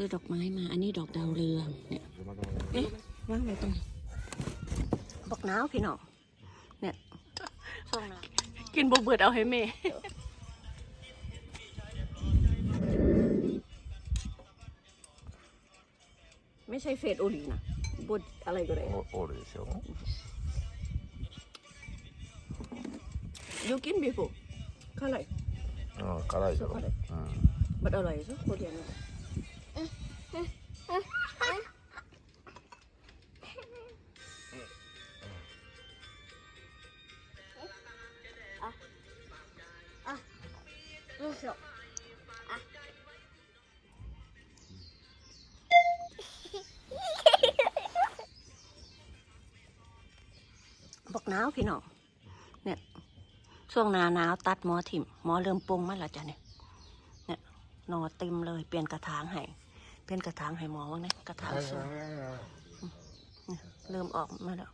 ซื้อดอกไม้มา อันนี้ดอกดาวเรืองเนี่ยเอ๊ะว่างไว้ตรงบอกหนาวพี่น้องเนี่ยช่องนะกินบเบิดเอาให้เมย์ไม่ใช่เฟดโอลีนะบดอะไรก็ได้โอลีเชียว You can before. Kalai. Oh, kalai. So, kalai. Mm. But alright, so, Korean. หนาวพี่น้องเนี่ยช่วงหนาหนาวตัดหมอถิ่มหมอเริ่มปรุงมาแล้วจ้ะเนี่ยเนี่ยหนอเต็มเลยเปลี่ยนกระถางให้เปลี่ยนกระถางให้หมอว่างนะกระถางสวยเนี่ยเริ่มออกมาแล้ว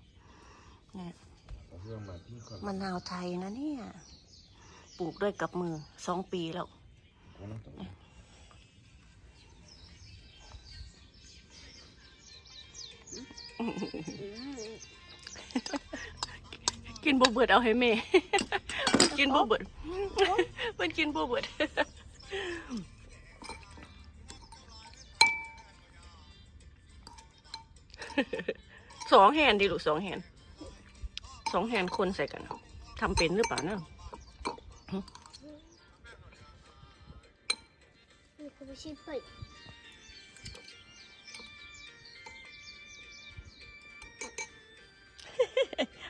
เนี่ยมะนาวไทยนะเนี่ยปลูกด้วยกับมือสองปีแล้ว กินบเบิดเอาให้แม่ มักินบเบิด มันกินบเบิดสองแหนดีหรือสองแหนสองแหนคนใส่กันทำเป็นหรือเปล่านะนี่คืชิ้นป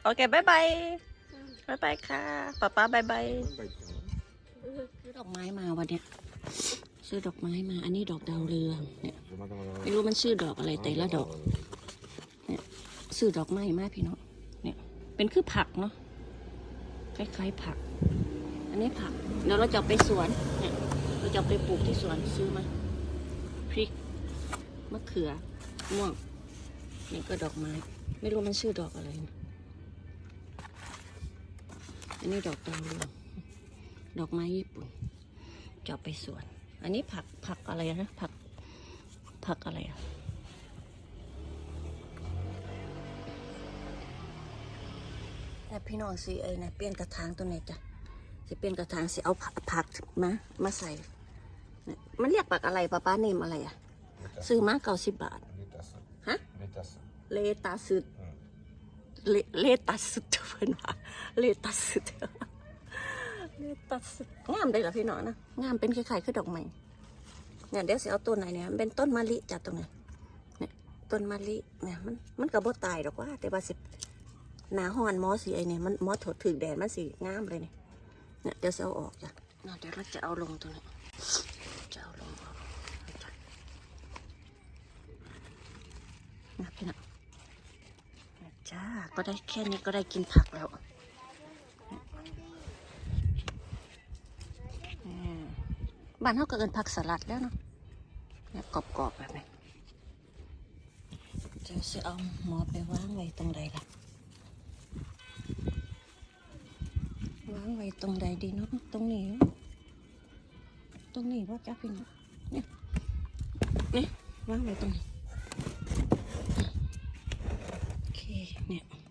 โอเคบายบายบายบายค่ะป๊าป๊าบายบายซื้อดอกไม้มาวันเนี้ยซื้อดอกไม้มา อันนี้ดอกดาวเรืองเนี่ยไม่รู้มันชื่อดอกอะไรแต่ละดอกเนี่ยซื้อดอกไม้มาพี่น้องเนี่ยเป็นคือผักเนาะคล้ายๆผัก อันนี้ผักเดี๋ยวเราจะเอาไปสวนเนี่ยเราจะเอาไปปลูกที่สวนซื้อมาพริกมะเขือม่วงนี่ก็ดอกไม้ ไม่รู้มันชื่อดอกอะไรนะ อันนี้ดอกตาวรืองดอกไม้ญี่ปุ่นจะไปสวน อันนี้ผักผักอะไรนะผักผักอะไรอะแต่พี่น้องสิเอ้นะเปลี่ยนกระถางตัวไหนจ้ะสิเปลี่ยนกระถางสิเอาผักมามาใส่มันเรียกผักอะไรป้าป้าเนมอะไรอะซื้อมาเก้าสิบบาทฮะเลตาสุด เลเลตัสสุดเพื่อนว่าเลตัสสุดเลตัสสุดงามได้เหรอพี่น้องนะงามเป็นคล้ายๆคือดอกไม้เนี่ยเดี๋ยวสิเอาต้นไหนเนี่ยมันเป็นต้นมะลิจัดตรงไหนเนี่ยต้นมะลิเนี่ยมันมันกระโบตายดอกว่า แต่ว่าสิหนาหอนมอสีไอเนี่ยมันมอถดถึงแดดมันสีงามเลยเนี่ยเนี่ยเดี๋ยวจะเอาออกจ้ะเนาะเดี๋ยวเราจะเอาลงตรงนี้จะเอาลงออกจ้ะนะพี่น้อง จ้า ก็ได้แค่นี้ก็ได้กินผักแล้วบ้านเขาก็เอินผักสลัดแล้วเนาะเนี่ยกรอบๆแบบนี้จะจะเอาหมอไปวางไว้ตรงใดล่ะ วางไว้ตรงใดดีเนาะตรงนี้ตรงนี้ว่าจ้าพี่น้องเนี่ยนี่วางไว้ตรงนี้ Yeah.